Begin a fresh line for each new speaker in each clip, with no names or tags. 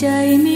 下一秒。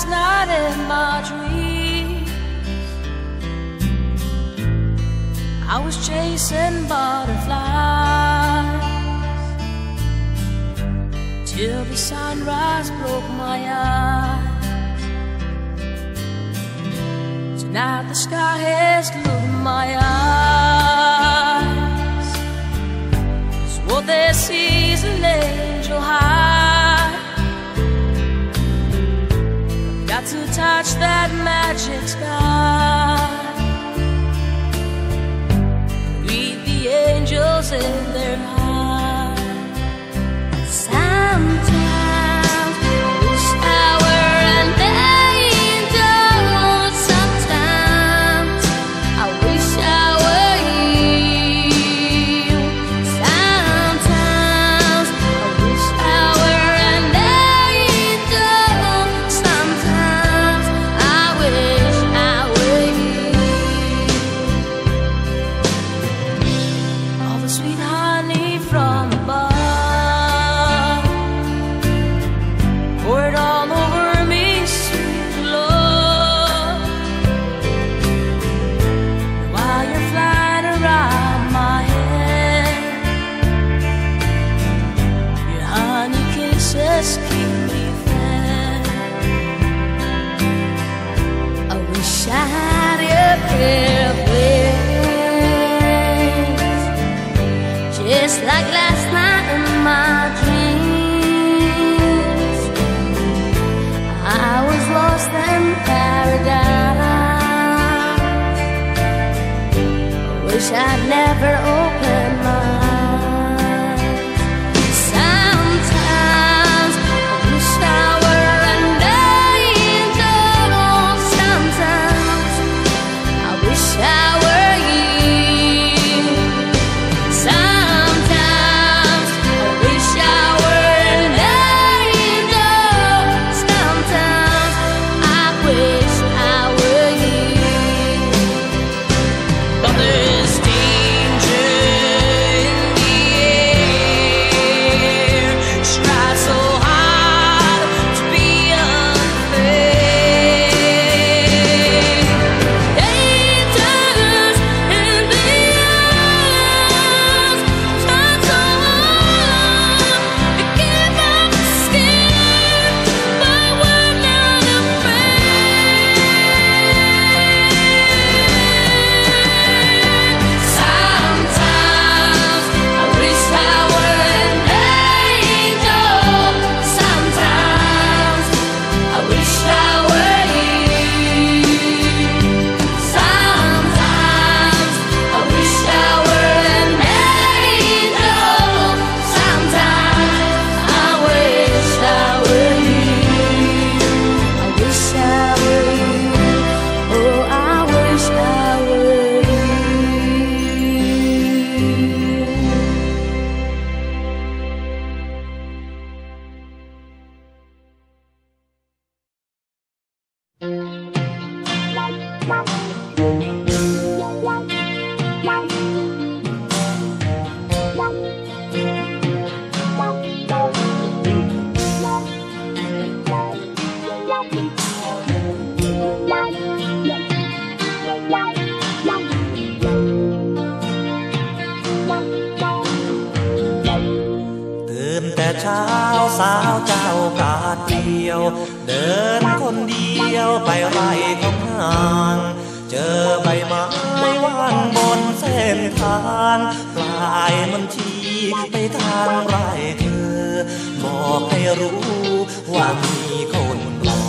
Last night in my dreams. I was chasing butterflies till the sunrise broke my eyes. Tonight the sky has glued my eyes. Is what they see is an angel high. To touch that magic sky. Greet the angels in their eyes. Sometimes wish I'd never
ตื่นแต่เช้า สาวเจ้ากาดเดียว เดินคนเดียวไปไร่ของนางเจอใบไม้ว่างบนเส้นทางปลายมันชี้ไปทางไร่เธอ บอกให้รู้ว่ามีคนรอ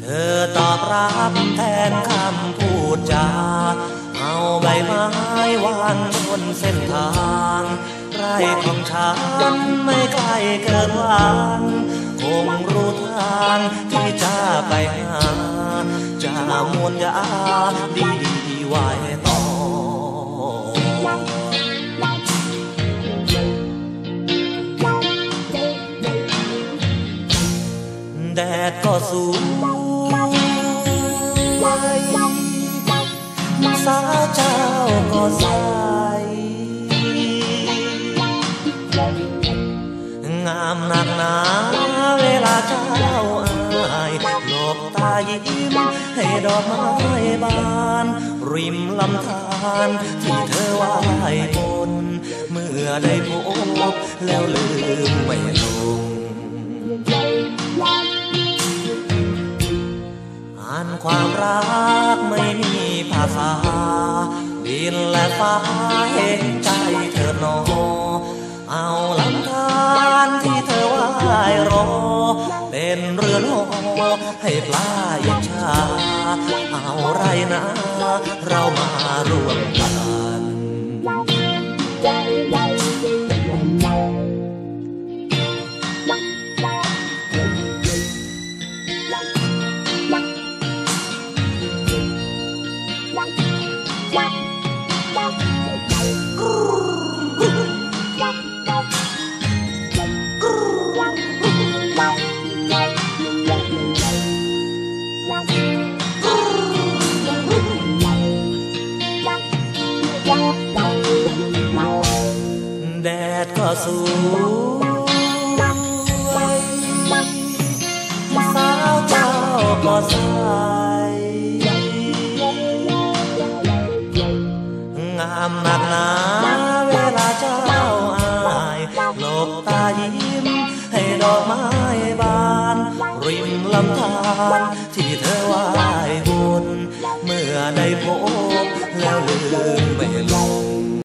เธอตอบรัก ไม้วางบนเส้นทางไร่ของฉันไม่ไกลเกินวันคงรู้ทางที่จะไปหาจะมวนยาดีดีไว้ต่อแดดก็สูงสาวเจ้าก็ ใสงามหนักหนาเวลาเจ้าอายหลบตายิ้มให้ดอกไม้บาน ริมลำธารที่เธอว่ายบน เมื่อได้พบแล้วลืมไม่ลงอ่านความรักไม่มีภาษา ดินและฟ้าเห็นใจเธอโนอเอาลำธารที่เธอว่ายรอ เป็นเรือนหอให้ปลาอิจฉาเอาไรนะ เรามารวมกัน